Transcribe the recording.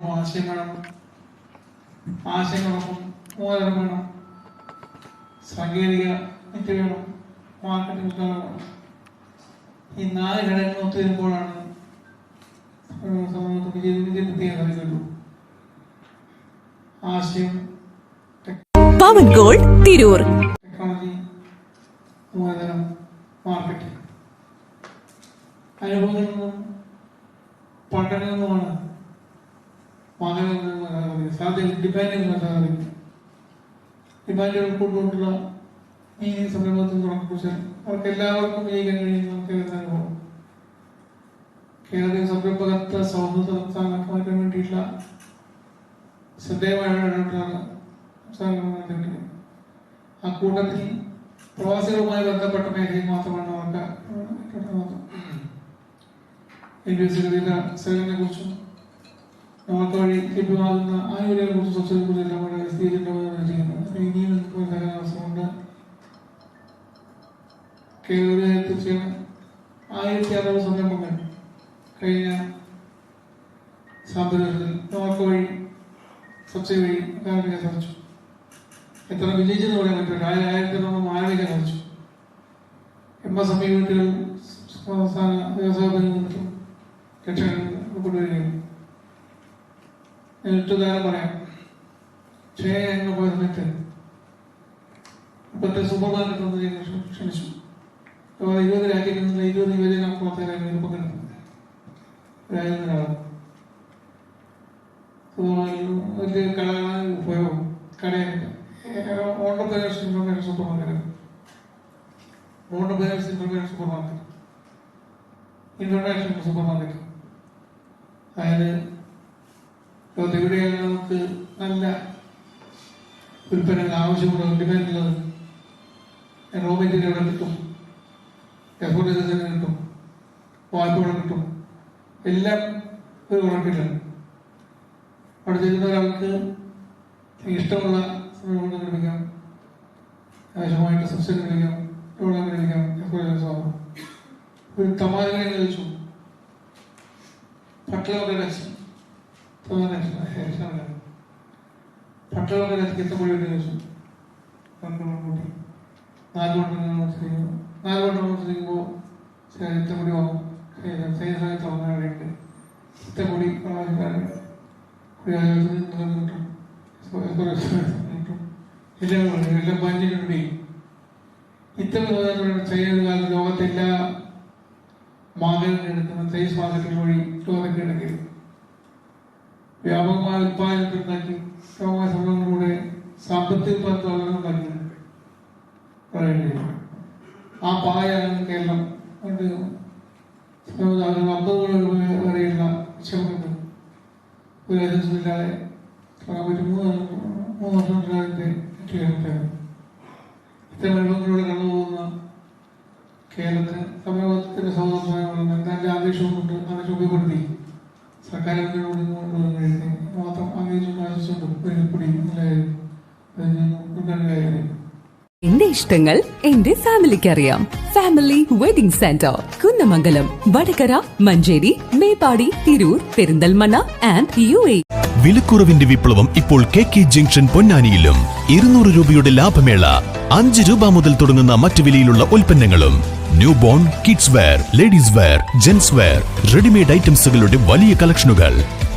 ആശയം വേണം ആശയങ്ങളൊപ്പം മൂലധനം വേണം. സാങ്കേതിക വിദ്യ വേണം മാർക്കറ്റിംഗ് വേണം ഈ നാല് ഘടകങ്ങൾ ഒത്തുവരുമ്പോഴാണ് സമൂഹത്തിൽ വിജയ വിജയപ്പെടുത്തിയാൻ സാധിക്കുള്ളൂ ആശയം പവൻ ഗോൾഡ് തിരൂർ. ടെക്നോളജി മൂലധനം മാർക്കറ്റിംഗ് അനുഭവങ്ങളിൽ നിന്നും പഠനങ്ങളിൽ നിന്നുമാണ് വാഹനങ്ങളിൽ സാധ്യത ഡിമാൻഡുകൾ സാധിക്കും ഡിമാൻഡുകൾ കൊണ്ടുകൊണ്ടുള്ള ഈ സംരംഭത്തിൽ തുടങ്ങിക്കുറിച്ച് അവർക്ക് എല്ലാവർക്കും വിജയിക്കാൻ കഴിയുന്ന കേരളം അനുഭവം കേരളത്തിൽ സംരംഭകത്വ സൗഹൃദ സംസ്ഥാനമാക്കി മാറ്റാൻ വേണ്ടിയിട്ടുള്ള ശ്രദ്ധേയമായ ഇടപെടലാണ് ആ കൂട്ടത്തിൽ പ്രവാസികളുമായി ബന്ധപ്പെട്ട മേഖലയിൽ മാത്രമാണ് അവർക്ക് എൻ ബി എസ് സേവനത്തെ കുറിച്ചും നമുക്ക് വഴി ലഭ്യമാകുന്ന ആനുകൂല്യങ്ങളെ കുറിച്ചും സ്വച്ഛതയെ കുറിച്ചും എല്ലാം കൂടെ വിശദീകരിക്കുന്നത് ചെയ്യുന്നത് ഇനിയും നമുക്ക് ഒരു അവസരമുണ്ട് കേരളത്തിൽ തീർച്ചയായും ആയിരത്തി അറുപത് സംരംഭങ്ങൾ കഴിഞ്ഞ സാമ്പത്തിക വർഷത്തിൽ നമുക്ക് വഴി സബ്സിഡി വഴി ആരംഭിക്കാൻ സാധിച്ചു. എത്ര വിജയിച്ചെന്ന് പറയാൻ പറ്റില്ല. ആയിരം ആയിരത്തി നമ്മൾ ആരംഭിക്കാൻ സാധിച്ചു. എം എസ് എം യൂണിറ്റുകൾ സംസ്ഥാന വ്യവസായ നിന്നിട്ടും ലക്ഷങ്ങൾ കൊണ്ടുവരികയാണ്. ഉദാഹരണം പറയാം ക്ഷയ എന്ന് പറഞ്ഞിട്ട് ഒന്ന് ഞങ്ങൾ ക്ഷ- ക്ഷണിച്ചു. അതുപോലെ ഇരുപത് രാജ്യങ്ങളിൽ നിന്ന് ഇരുപത് യുവജന ഒരായിരം ഒരാളാണ് വലിയ കടകളാണ് ഉപയോഗം കടയുണ്ട് entrepreneurs information super market entrepreneurs information super market international super market അതായത് ലോകത്ത് എവിടെയാണ് നമുക്ക് നല്ല ഉൽപ്പന്നങ്ങൾ ആവശ്യമുള്ള ഡിമാൻഡുള്ളത് റോ മെറ്റീരിയൽ എവിടെ കിട്ടും. എഫോർട്ട് തന്നെ കിട്ടും. വായ്പ ഇവിടെ കിട്ടും. എല്ലാം ഒരു ഉറപ്പിലാണ് അവിടെ ചെല്ലുന്ന ഒരാൾക്ക് ഇഷ്ടമുള്ള സമയം നിർമ്മിക്കാം ആവശ്യമായിട്ട് സബ്സിഡി നിർമ്മിക്കാം ഇവിടെ സ്വാഭാവം ഒരു തമാശകളെ ചോദിച്ചു. പട്ടളമൊക്കെ രസം പട്ടളമൊക്കെ രസം എത്തപ്പോഴും ചോദിച്ചു രണ്ട് മണിക്കൂട്ടി നാല് മണിക്കൂർ നാല് മണിക്കൂർ ചെയ്യുമ്പോൾ ഇത്തപ്പൊടി വാങ്ങും സൈനിക തോന്നാറുണ്ട് ഇത്തപ്പൊടി എല്ലാം ഉണ്ട്. എല്ലാം പഞ്ചിനുണ്ട് ഇത്തരം തോന്നാറുണ്ട് ചെയ്യുന്ന കാലത്ത് ലോകത്തെല്ലാ എല്ലാ മാർക്കറ്റുകൾ എടുക്കുന്ന സൈസ് മാതൃകൾ വഴി വ്യാപകമായ ഉത്പാദനത്തിൽ ഉണ്ടാക്കി വ്യാപകമായ സംരംഭങ്ങളിലൂടെ സാമ്പത്തിക ഉത്പാദനത്തിൽ ഉണ്ടാക്കി പറയേണ്ടി ആ പായാണ് കേരളം. അത് അമ്പത് കോടി രൂപ വരെയുള്ള ശ്രമങ്ങൾ ഒരു ഏജൻസിയില്ലാതെ ഒരു മൂന്ന് മൂന്ന് വർഷം അതിന്റെ കേരളത്തിലാണ് ഇത്തരം വെള്ളങ്ങളിലൂടെ കടന്നു പോകുന്ന കേരളത്തിന് സമൂഹത്തിന്റെ സൗഹൃദം എന്തായാലും ആവേശവും കൊണ്ട് ആവേശം ഉപയോഗപ്പെടുത്തി സർക്കാർ എന്റെ ഇഷ്ടങ്ങൾ എന്റെ ഫാമിലിക്ക് അറിയാം family wedding centre Kunnamangalam Vadakara Manjeri Meppadi Tirur Perinthalmanna and U A വിലക്കുറവിന്റെ വിപ്ലവം ഇപ്പോൾ കെ കെ ജംഗ്ഷൻ പൊന്നാനിയിലും. ഇരുന്നൂറ് രൂപയുടെ ലാഭമേള അഞ്ച് രൂപ മുതൽ തുടങ്ങുന്ന മറ്റു വിലയിലുള്ള ഉൽപ്പന്നങ്ങളും. New born kids wear ladies wear gents wear readymade ഐറ്റംസുകളുടെ വലിയ കളക്ഷനുകൾ